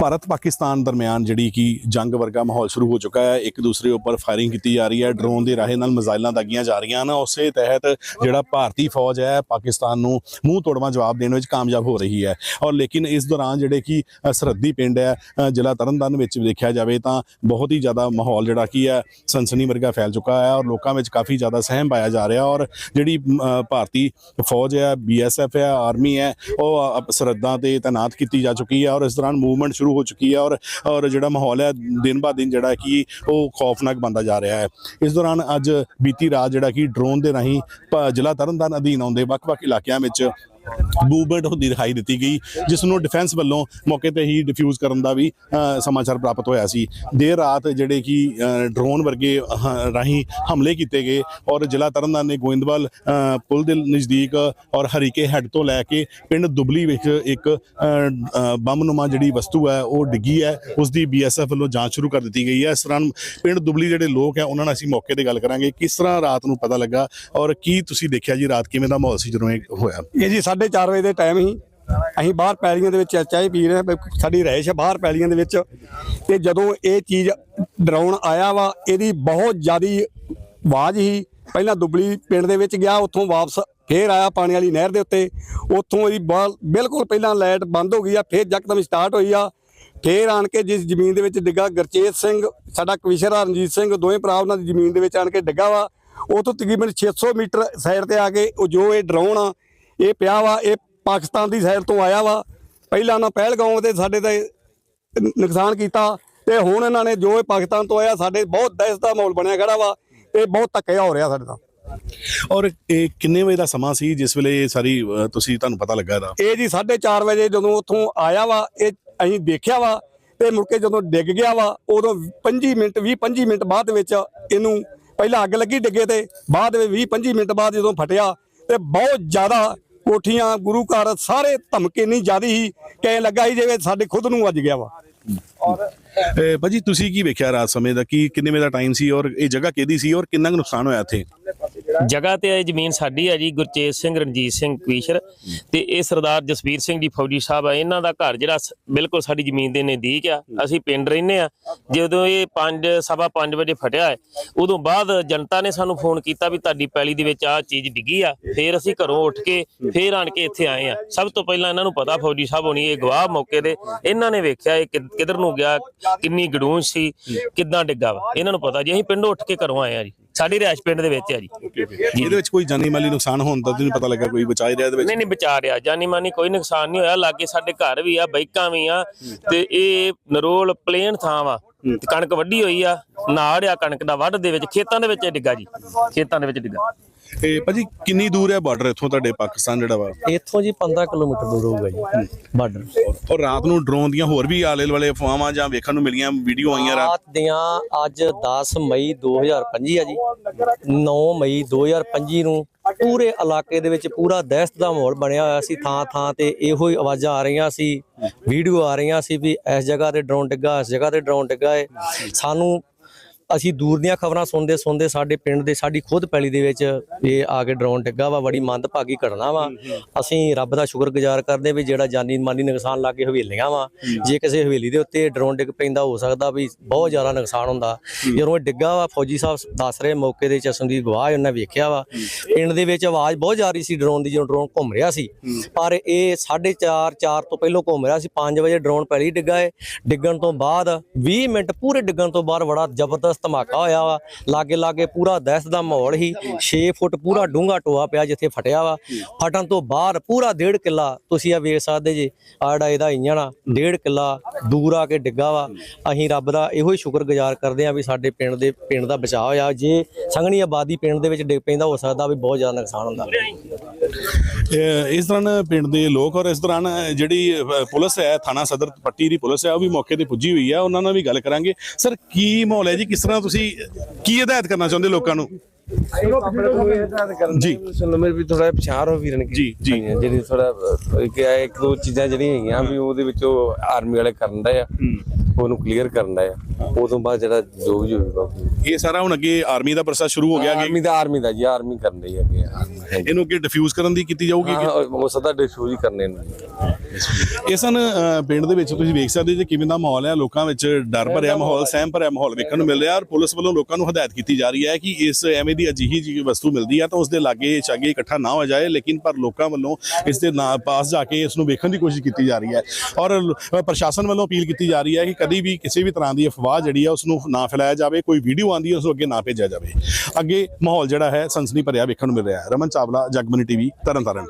ਭਾਰਤ ਪਾਕਿਸਤਾਨ ਦਰਮਿਆਨ ਜਿਹੜੀ ਕਿ ਜੰਗ ਵਰਗਾ ਮਾਹੌਲ ਸ਼ੁਰੂ ਹੋ ਚੁੱਕਾ ਹੈ ਇੱਕ ਦੂਸਰੇ ਉੱਪਰ ਫਾਇਰਿੰਗ ਕੀਤੀ ਜਾ ਰਹੀ ਹੈ ਡਰੋਨ ਦੇ ਰਾਹੇ ਨਾਲ ਮਿਜ਼ਾਈਲਾਂ ਦਾਗੀਆਂ ਜਾ ਰਹੀਆਂ ਹਨ। ਉਸੇ ਤਹਿਤ ਜਿਹੜਾ ਭਾਰਤੀ ਫੌਜ ਹੈ ਪਾਕਿਸਤਾਨ ਨੂੰ ਮੂੰਹ ਤੋੜਵਾ ਜਵਾਬ ਦੇਣ ਵਿੱਚ ਕਾਮਯਾਬ ਹੋ ਰਹੀ ਹੈ। ਔਰ ਲੇਕਿਨ ਇਸ ਦੌਰਾਨ ਜਿਹੜੇ ਕਿ ਸਰਹੱਦੀ ਪਿੰਡ ਹੈ ਅ, ਜ਼ਿਲ੍ਹਾ ਤਰਨਤਾਰਨ ਵਿੱਚ ਦੇਖਿਆ ਜਾਵੇ ਤਾਂ ਬਹੁਤ ਹੀ ਜ਼ਿਆਦਾ ਮਾਹੌਲ ਜਿਹੜਾ ਕੀ ਹੈ ਸਨਸਨੀ ਵਰਗਾ ਫੈਲ ਚੁੱਕਾ ਹੈ ਔਰ ਲੋਕਾਂ ਵਿੱਚ ਕਾਫੀ ਜ਼ਿਆਦਾ ਸਹਿਮ ਪਾਇਆ ਜਾ ਰਿਹਾ ਔਰ ਜਿਹੜੀ ਭਾਰਤੀ ਫੌਜ ਹੈ ਬੀਐਸਐਫ ਹੈ ਆਰਮੀ ਹੈ ਉਹ ਸਰਹੱਦਾਂ ਤੇ ਤਾਇਨਾਤ ਕੀਤੀ ਜਾ ਚੁੱਕੀ ਹੈ ਔਰ ਇਸ ਦੌਰਾਨ ਮੂਵਮੈਂਟ ਸ਼ੁਰੂ ਸ਼ੁਰੂ ਹੋ ਚੁੱਕੀ ਹੈ ਔਰ ਔਰ ਜਿਹੜਾ ਮਾਹੌਲ ਹੈ ਦਿਨ ਬਾ ਦਿਨ ਜਿਹੜਾ ਕਿ ਉਹ ਖੌਫਨਾਕ ਬੰਦਾ ਜਾ ਰਿਹਾ ਹੈ। ਇਸ ਦੌਰਾਨ ਅੱਜ ਬੀਤੀ ਰਾਤ ਜਿਹੜਾ ਕਿ ਡਰੋਨ ਦੇ ਰਾਹੀਂ ਜ਼ਿਲ੍ਹਾ ਤਰਨਤਾਰਨ ਅਧੀਨ ਆਉਂਦੇ ਵੱਖ-ਵੱਖ ਇਲਾਕਿਆਂ ਵਿੱਚ ਮੂਵਮੈਂਟ ਹੁੰਦੀ ਦਿਖਾਈ ਦਿੱਤੀ ਗਈ ਜਿਸ ਨੂੰ ਡਿਫੈਂਸ ਵੱਲੋਂ ਮੌਕੇ ਤੇ ਹੀ ਡਿਫਿਊਜ਼ ਕਰਨ ਦਾ ਵੀ ਸਮਾਚਾਰ ਪ੍ਰਾਪਤ ਹੋਇਆ ਸੀ। ਦੇਰ ਰਾਤ ਜਿਹੜੇ ਕਿ ਡਰੋਨ ਵਰਗੇ ਅਹ, ਰਾਹੀਂ ਹਮਲੇ ਕੀਤੇ ਗਏ ਔਰ ਜ਼ਿਲ੍ਹਾ ਤਰਨਤਾਰਨ ਨੇ ਗੋਇੰਦਵਾਲ ਪੁਲ ਦੇ ਨਜ਼ਦੀਕ ਔਰ ਹਰੀਕੇ ਹੈੱਡ ਤੋਂ ਲੈ ਕੇ ਪਿੰਡ ਦੁਬਲੀ ਵਿੱਚ ਇੱਕ ਬੰਮਨੁਮਾ ਜਿਹੜੀ ਵਸਤੂ ਹੈ ਉਹ ਡਿੱਗੀ ਹੈ। ਉਸ ਦੀ ਬੀਐਸਐਫ ਵੱਲੋਂ ਜਾਂਚ ਸ਼ੁਰੂ ਕਰ ਦਿੱਤੀ ਗਈ ਹੈ। ਇਸ ਤਰ੍ਹਾਂ ਪਿੰਡ ਦੁਬਲੀ ਜਿਹੜੇ ਲੋਕ ਹੈ ਉਹਨਾਂ ਨਾਲ ਅਸੀਂ ਮੌਕੇ ਤੇ ਗੱਲ ਕਰਾਂਗੇ। ਕਿਸ ਤਰ੍ਹਾਂ ਰਾਤ ਨੂੰ ਪਤਾ ਲੱਗਾ ਔਰ ਕੀ ਤੁਸੀਂ ਦੇਖਿਆ ਜੀ? ਰਾਤ ਕਿਵੇਂ ਦਾ ਮਾਹੌਲ ਸੀ ਜਦੋਂ ਇਹ ਹੋਇਆ? ਇਹ ਜੀ 4:30 ਵਜੇ ਦੇ ਟਾਈਮ ਹੀ ਅਸੀਂ ਬਾਹਰ ਪੈਲੀਆਂ ਦੇ ਵਿੱਚ ਚਾਹੇ ਪੀ ਰਹੇ ਸਾਡੀ ਰਹਿਸ਼ ਹੈ ਬਾਹਰ ਪੈਲੀਆਂ ਦੇ ਵਿੱਚ। ਤੇ ਜਦੋਂ ਇਹ ਚੀਜ਼ ਡਰਾਉਣ ਆਇਆ ਵਾ, ਇਹਦੀ ਬਹੁਤ ਜ਼ਿਆਦੀ ਆਵਾਜ਼ ਹੀ ਪਹਿਲਾਂ ਦੁਬਲੀ ਪਿੰਡ ਦੇ ਵਿੱਚ ਗਿਆ, ਉੱਥੋਂ ਵਾਪਸ ਫੇਰ ਆਇਆ ਪਾਣੀ ਵਾਲੀ ਨਹਿਰ ਦੇ ਉੱਤੇ। ਉੱਥੋਂ ਇਹਦੀ ਬਿਲਕੁਲ ਪਹਿਲਾਂ ਲਾਈਟ ਬੰਦ ਹੋ ਗਈ ਆ, ਫੇਰ ਯਕਦਮ ਸਟਾਰਟ ਹੋਈ ਆ। ਫੇਰ ਆਣ ਕੇ ਜਿਸ ਜ਼ਮੀਨ ਦੇ ਵਿੱਚ ਡਿੱਗਾ ਗੁਰਚੇਤ ਸਿੰਘ, ਸਾਡਾ ਕਵਿਸ਼ਰ ਆ ਰਣਜੀਤ ਸਿੰਘ, ਦੋਵੇਂ ਭਰਾ ਉਹਨਾਂ ਦੀ ਜ਼ਮੀਨ ਦੇ ਵਿੱਚ ਆਣ ਕੇ ਡਿੱਗਾ ਵਾ। ਉਹ ਤੋਂ ਤਕਰੀਬਨ 600 ਮੀਟਰ ਸਾਈਡ ਤੇ ਆ ਕੇ ਉਹ ਜੋ ਇਹ ਡਰਾਉਣ ਆ ਇਹ ਪਿਆ ਵਾ ਇਹ ਪਾਕਿਸਤਾਨ ਦੀ ਸਾਈਡ ਤੋਂ ਆਇਆ ਵਾ। ਪਹਿਲਾਂ ਨਾ ਪਹਿਲਗਾਉਂ ਤੇ ਸਾਡੇ ਤੇ ਨੁਕਸਾਨ ਕੀਤਾ ਤੇ ਹੁਣ ਇਹਨਾਂ ਨੇ ਜੋ ਇਹ ਪਾਕਿਸਤਾਨ ਤੋਂ ਆਇਆ ਸਾਡੇ ਬਹੁਤ ਦਹਿਸ਼ਤ ਦਾ ਮਾਹੌਲ ਬਣਿਆ ਖੜਾ ਵਾ ਤੇ ਬਹੁਤ ਧੱਕੇ ਹੋ ਰਿਹਾ ਸਾਡੇ ਨਾਲ। ਔਰ ਇਹ ਕਿੰਨੇ ਵਜੇ ਦਾ ਸਮਾਂ ਸੀ ਜਿਸ ਵੇਲੇ ਇਹ ਸਾਰੀ ਤੁਸੀਂ ਤੁਹਾਨੂੰ ਪਤਾ ਲੱਗਾ ਇਹਦਾ? ਇਹ ਜੀ 4:30 ਵਜੇ ਜਦੋਂ ਉੱਥੋਂ ਆਇਆ ਵਾ ਇਹ ਅਸੀਂ ਦੇਖਿਆ ਵਾ ਤੇ ਮੁੜ ਕੇ ਜਦੋਂ ਡਿੱਗ ਗਿਆ ਵਾ ਉਦੋਂ 25 ਮਿੰਟ 20 25 ਮਿੰਟ ਬਾਅਦ ਵਿੱਚ ਇਹਨੂੰ ਪਹਿਲਾਂ ਅੱਗ ਲੱਗੀ ਡਿੱਗੇ ਤੇ ਬਾਅਦ ਵਿੱਚ 20 25 ਮਿੰਟ ਬਾਅਦ ਜਦੋਂ ਫਟਿਆ ਤੇ ਬਹੁਤ ਜ਼ਿਆਦਾ ਕੋਠੀਆਂ ਗੁਰੂ ਘਰ ਸਾਰੇ ਧਮਕੇ ਨਹੀਂ ਜ਼ਿਆਦੀ ਹੀ ਕਹਿ ਲੱਗਾ ਸੀ ਜਿਵੇਂ ਸਾਡੇ ਖੁਦ ਨੂੰ ਵੱਜ ਗਿਆ ਵਾ। ਅ, ਭਾਜੀ ਤੁਸੀਂ ਕੀ ਵੇਖਿਆ ਰਾਤ ਸਮੇਂ ਦਾ? ਕੀ ਕਿੰਨੇ ਵਜੇ ਦਾ ਟਾਈਮ ਸੀ ਔਰ ਇਹ ਜਗ੍ਹਾ ਕਿਹਦੀ ਸੀ ਔਰ ਕਿੰਨਾ ਕੁ ਨੁਕਸਾਨ ਹੋਇਆ ਇੱਥੇ? ਜਗ੍ਹਾ। ਤੇ ਇਹ ਜ਼ਮੀਨ ਸਾਡੀ ਹੈ ਜੀ, ਗੁਰਚੇਤ ਸਿੰਘ, ਰਣਜੀਤ ਸਿੰਘ ਕਵੀਸ਼ਰ ਤੇ ਇਹ ਸਰਦਾਰ ਜਸਵੀਰ ਸਿੰਘ ਜੀ ਫੌਜੀ ਸਾਹਿਬ ਆ, ਇਹਨਾਂ ਦਾ ਘਰ ਜਿਹੜਾ ਬਿਲਕੁਲ ਸਾਡੀ ਜ਼ਮੀਨ ਦੇ ਨਜ਼ਦੀਕ ਆ। ਅਸੀਂ ਪਿੰਡ ਰਹਿੰਦੇ ਆ। ਜਦੋਂ ਇਹ 5 ਸਵਾ 5 ਵਜੇ ਫਟਿਆ ਹੈ, ਉਦੋਂ ਬਾਅਦ ਜਨਤਾ ਨੇ ਸਾਨੂੰ ਫੋਨ ਕੀਤਾ ਵੀ ਤੁਹਾਡੀ ਪੈਲੀ ਦੇ ਵਿੱਚ ਆਹ ਚੀਜ਼ ਡਿੱਗੀ ਆ। ਫੇਰ ਅਸੀਂ ਘਰੋਂ ਉੱਠ ਕੇ, ਫੇਰ ਆਣ ਕੇ ਇੱਥੇ ਆਏ ਆ। ਸਭ ਤੋਂ ਪਹਿਲਾਂ ਇਹਨਾਂ ਨੂੰ ਪਤਾ ਫੌਜੀ ਸਾਹਿਬ ਹੋਣੀ, ਇਹ ਗਵਾਹ ਮੌਕੇ ਦੇ ਇਹਨਾਂ ਨੇ ਵੇਖਿਆ ਇਹ ਕਿੱਧਰ ਨੂੰ ਗਿਆ, ਕਿੰਨੀ ਗੜੂੰਜ ਸੀ, ਕਿੱਦਾਂ ਡਿੱਗਾ ਵਾ। ਇਹਨਾਂ ਨੂੰ ਪਤਾ ਜੀ, ਅਸੀਂ ਪਿੰਡੋਂ ਉੱਠ ਕੇ ਘਰੋਂ ਆਏ ਆ ਜੀ। ਸਾਡੀ ਰਿਹਾਇਸ਼ ਪਿੰਡ ਦੇ ਵਿੱਚ ਆ ਜੀ। ਇਹਦੇ ਵਿੱਚ ਕੋਈ ਜਾਨੀ ਮਾਲੀ ਨੁਕਸਾਨ ਹੋਣ ਦਾ ਤੁਹਾਨੂੰ ਪਤਾ ਲੱਗਾ ਕੋਈ ਬਚਾਈ ਰਿਹਾ ਇਹਦੇ ਵਿੱਚ? ਨਹੀਂ ਨਹੀਂ ਬਚਾ ਰਿਹਾ। ਜਾਨੀ ਮਾਨੀ ਕੋਈ ਨੁਕਸਾਨ ਨਹੀਂ ਹੋਇਆ ਲਾਗੇ ਸਾਡੇ ਘਰ ਵੀ ਆ ਬਾਈਕਾਂ ਵੀ ਆ ਤੇ ਇਹ ਨਰੋਲ ਪਲੇਨ ਥਾਂ ਵਾ। ਤੇ ਕਣਕ ਵੱਢੀ ਹੋਈ ਆ ਨਾੜ ਆ ਕਣਕ ਦਾ ਵੱਢ ਦੇ ਵਿੱਚ ਖੇਤਾਂ ਦੇ ਵਿੱਚ ਡਿੱਗਾ ਜੀ। ਖੇਤਾਂ ਦੇ ਵਿੱਚ ਡਿੱਗਾ। ਇਹ ਭਾਜੀ ਕਿੰਨੀ ਦੂਰ ਹੈ ਬਾਰਡਰ ਇੱਥੋਂ ਤੁਹਾਡੇ ਪਾਕਿਸਤਾਨ ਜਿਹੜਾ ਵਾ? ਇੱਥੋਂ ਜੀ 15 ਕਿਲੋਮੀਟਰ ਦੂਰ ਹੋਊਗਾ ਜੀ ਬਾਰਡਰ ਔਰ ਰਾਤ ਨੂੰ ਡਰੋਨ ਦੀਆਂ ਹੋਰ ਵੀ ਆਲੇ ਵਾਲੇ ਅਫਵਾਹਾਂ ਜਾਂ ਵੇਖਣ ਨੂੰ ਮਿਲੀਆਂ ਵੀਡੀਓ ਆਈਆਂ ਰਾਤ? ਰਾਤ ਦੀਆਂ ਅੱਜ 10 ਮਈ 2025 ਆ ਜੀ। 9 ਮਈ 2025 ਨੂੰ ਪੂਰੇ ਇਲਾਕੇ ਦੇ ਵਿੱਚ ਪੂਰਾ ਦਹਿਸ਼ਤ ਦਾ ਮਾਹੌਲ ਬਣਿਆ ਹੋਇਆ ਸੀ ਥਾਂ ਥਾਂ ਤੇ ਇਹੋ ਹੀ ਆਵਾਜ਼ਾਂ ਆ ਰਹੀਆਂ ਸੀ ਵੀਡੀਓ ਆ ਰਹੀਆਂ ਸੀ ਵੀ ਇਸ ਜਗ੍ਹਾ ਤੇ ਡਰੋਨ ਡਿੱਗਾ ਇਸ ਜਗ੍ਹਾ ਤੇ ਡਰੋਨ ਡਿੱਗਾ ਹੈ। ਸਾਨੂੰ ਅਸੀਂ ਦੂਰ ਦੀਆਂ ਖਬਰਾਂ ਸੁਣਦੇ ਸੁਣਦੇ ਸਾਡੇ ਪਿੰਡ ਦੇ ਸਾਡੀ ਖੁਦ ਪੈਲੀ ਦੇ ਵਿੱਚ ਇਹ ਆ ਕੇ ਡਰੋਨ ਡਿੱਗਾ ਵਾ ਬੜੀ ਮੰਦਭਾਗੀ ਘਟਨਾ ਵਾ। ਅਸੀਂ ਰੱਬ ਦਾ ਸ਼ੁਕਰਗੁਜ਼ਾਰ ਕਰਦੇ ਵੀ ਜਿਹੜਾ ਜਾਨੀ ਮਾਨੀ ਨੁਕਸਾਨ ਲੱਗੇ ਹਵੇਲੀਆਂ ਵਾ ਜੇ ਕਿਸੇ ਹਵੇਲੀ ਦੇ ਉੱਤੇ ਡਰੋਨ ਡਿੱਗ ਪੈਂਦਾ ਹੋ ਸਕਦਾ ਵੀ ਬਹੁਤ ਜ਼ਿਆਦਾ ਨੁਕਸਾਨ ਹੁੰਦਾ। ਜਦੋਂ ਇਹ ਡਿੱਗਾ ਵਾ ਫੌਜੀ ਸਾਹਿਬ ਦੱਸ ਰਹੇ ਮੌਕੇ ਦੇ ਚਸਮ ਦੀ ਗਵਾਹ ਉਹਨਾਂ ਵੇਖਿਆ ਵਾ। ਪਿੰਡ ਦੇ ਵਿੱਚ ਆਵਾਜ਼ ਬਹੁਤ ਜਾ ਰਹੀ ਸੀ ਡਰੋਨ ਦੀ ਜਦੋਂ ਡਰੋਨ ਘੁੰਮ ਰਿਹਾ ਸੀ। ਪਰ ਇਹ 4:30 4 ਤੋਂ ਪਹਿਲਾਂ ਘੁੰਮ ਰਿਹਾ ਸੀ। 5 ਵਜੇ ਡਰੋਨ ਪਹਿਲੀ ਡਿੱਗਾ ਹੈ ਡਿੱਗਣ ਤੋਂ ਬਾਅਦ 20 ਮਿੰਟ ਪੂਰੇ ਡਿੱਗਣ ਤੋਂ ਬਾਅਦ ਬੜਾ ਜ਼ਬਰਦਸਤ ਧਮਾਕਾ ਹੋਇਆ ਵਾ। ਲਾਗੇ ਲਾਗੇ ਪੂਰਾ ਦਹਿਸ਼ਤ ਦਾ ਮਾਹੌਲ ਹੀ 6 ਫੁੱਟ ਪੂਰਾ ਡੂੰਘਾ ਟੋਆ ਪਿਆ ਜਿੱਥੇ ਫਟਿਆ ਵਾ। ਫਟਣ ਤੋਂ ਬਾਅਦ ਪੂਰਾ ਡੇਢ ਕਿੱਲਾ ਤੁਸੀਂ ਆ ਵੇਖ ਸਕਦੇ ਜੀ ਆੜਾ ਇਹਦਾ ਇੰਜਣ ਆ, ਡੇਢ ਕਿੱਲਾ ਦੂਰ ਆ ਕੇ ਡਿੱਗਾ ਵਾ। ਅਸੀਂ ਰੱਬ ਦਾ ਇਹੋ ਹੀ ਸ਼ੁਕਰਗੁਜ਼ਾਰ ਕਰਦੇ ਆ ਵੀ ਸਾਡੇ ਪਿੰਡ ਦੇ, ਪਿੰਡ ਦਾ ਬਚਾਅ ਹੋਇਆ। ਜੇ ਸੰਘਣੀ ਆਬਾਦੀ ਪਿੰਡ ਦੇ ਵਿੱਚ ਡਿੱਗ ਪੈਂਦਾ, ਹੋ ਸਕਦਾ ਵੀ ਬਹੁਤ ਜ਼ਿਆਦਾ ਨੁਕਸਾਨ ਹੁੰਦਾ। ਇਸ ਦੌਰਾਨ ਪਿੰਡ ਦੇ ਲੋਕ ਔਰ ਇਸ ਦੌਰਾਨ ਜਿਹੜੀ ਪੁਲਿਸ ਹੈ ਥਾਣਾ ਸਦਰ ਪੱਟੀ ਦੀ ਪੁਲਿਸ ਹੈ ਉਹ ਵੀ ਮੌਕੇ ਤੇ ਪੁੱਜੀ ਹੋਈ ਹੈ। ਉਹਨਾਂ ਨਾਲ ਵੀ ਗੱਲ ਕਰਾਂਗੇ। ਸਰ ਕੀ ਮਾਹੌਲ ਹੈ ਜੀ? ਕਿਸ ਤਰ੍ਹਾਂ ਤੁਸੀਂ ਕੀ ਹਦਾਇਤ ਕਰਨਾ ਚਾਹੁੰਦੇ ਲੋਕਾਂ ਨੂੰ? ਜੀ। ਨੰਬਰ ਵੀ ਥੋੜਾ ਪਛਾਣ ਹੋ ਵੀਰਨ ਕੀ ਜੀ, ਜੀ। ਜਿਹੜੀ ਥੋੜਾ ਕਿ ਇੱਕ ਦੋ ਚੀਜ਼ਾਂ ਜਿਹੜੀਆਂ ਹੈਗੀਆਂ ਵੀ ਉਹਦੇ ਵਿੱਚੋਂ ਆਰਮੀ ਵਾਲੇ ਕਰਨ ਦਾ ਆ। ਉਹਨੂੰ ਕਲੀਅਰ ਕਰਨਾ ਆ। ਉਦੋਂ ਬਾਅਦ ਜਿਹੜਾ ਜੋ ਵੀ ਹੋਵੇਗਾ ਇਹ ਸਾਰਾ ਹੁਣ ਅੱਗੇ ਆਰਮੀ ਦਾ ਪ੍ਰੋਸੈਸ ਸ਼ੁਰੂ ਹੋ ਗਿਆ ਕਿ ਆਰਮੀ ਦਾ ਆਰਮੀ ਦਾ ਜੀ ਆਰਮੀ ਕਰਨ ਲਈ ਅੱਗੇ। ਇਹਨੂੰ ਅੱਗੇ ਡਿਫਿਊਜ਼ ਕਰਨ ਦੀ ਕੀਤੀ ਜਾਊਗੀ ਉਹ ਸਦਾ ਡਿਸੂਜ ਕਰਨੇ ਨੂੰ। ਇਹ ਸਨ ਅ, ਪਿੰਡ ਦੇ ਵਿੱਚ ਤੁਸੀਂ ਵੇਖ ਸਕਦੇ ਜੇ ਕਿਵੇਂ ਦਾ ਮਾਹੌਲ ਹੈ। ਲੋਕਾਂ ਵਿੱਚ ਡਰ ਭਰਿਆ ਮਾਹੌਲ ਸਹਿਮ ਭਰਿਆ ਮਾਹੌਲ ਵੇਖਣ ਨੂੰ ਮਿਲ ਰਿਹਾ। ਔਰ ਪੁਲਿਸ ਵੱਲੋਂ ਲੋਕਾਂ ਨੂੰ ਹਦਾਇਤ ਕੀਤੀ ਜਾ ਰਹੀ ਹੈ ਕਿ ਇਸ ਐਵੇਂ ਦੀ ਅਜਿਹੀ ਜੀ ਵਸਤੂ ਮਿਲਦੀ ਹੈ ਤਾਂ ਉਸ ਦੇ ਲਾਗੇ ਚਾਗੇ ਇਕੱਠਾ ਨਾ ਹੋ ਜਾਏ। ਲੇਕਿਨ ਪਰ ਲੋਕਾਂ ਵੱਲੋਂ ਇਸ ਦੇ ਪਾਸ ਜਾ ਕੇ ਇਸ ਨੂੰ ਵੇਖਣ ਦੀ ਕੋਸ਼ਿਸ਼ ਕੀਤੀ ਜਾ ਰਹੀ ਹੈ। ਔਰ ਪ੍ਰਸ਼ਾਸਨ ਵੱਲੋਂ ਅਪੀਲ ਕੀਤੀ ਜਾ ਰਹੀ ਹੈ ਕਿ ਕਦੀ ਵੀ ਕਿਸੇ ਵੀ ਤਰ੍ਹਾਂ ਦੀ ਅਫਵਾਹ ਜਿਹੜੀ ਆ ਉਸ ਨੂੰ ਨਾ ਫੈਲਾਇਆ ਜਾਵੇ, ਕੋਈ ਵੀਡੀਓ ਆਂਦੀ ਹੈ ਉਸ ਨੂੰ ਅੱਗੇ ਨਾ ਭੇਜਿਆ ਜਾਵੇ। ਅੱਗੇ ਮਾਹੌਲ ਜਿਹੜਾ ਹੈ, ਸਨਸਨੀ ਭਰਿਆ ਵੇਖਣ ਨੂੰ ਮਿਲ ਰਿਹਾ ਹੈ। ਰਮਨ ਚਾਵਲਾ, ਜਗਮਨੀ ਟੀਵੀ, ਤਰਨਤਾਰਨ।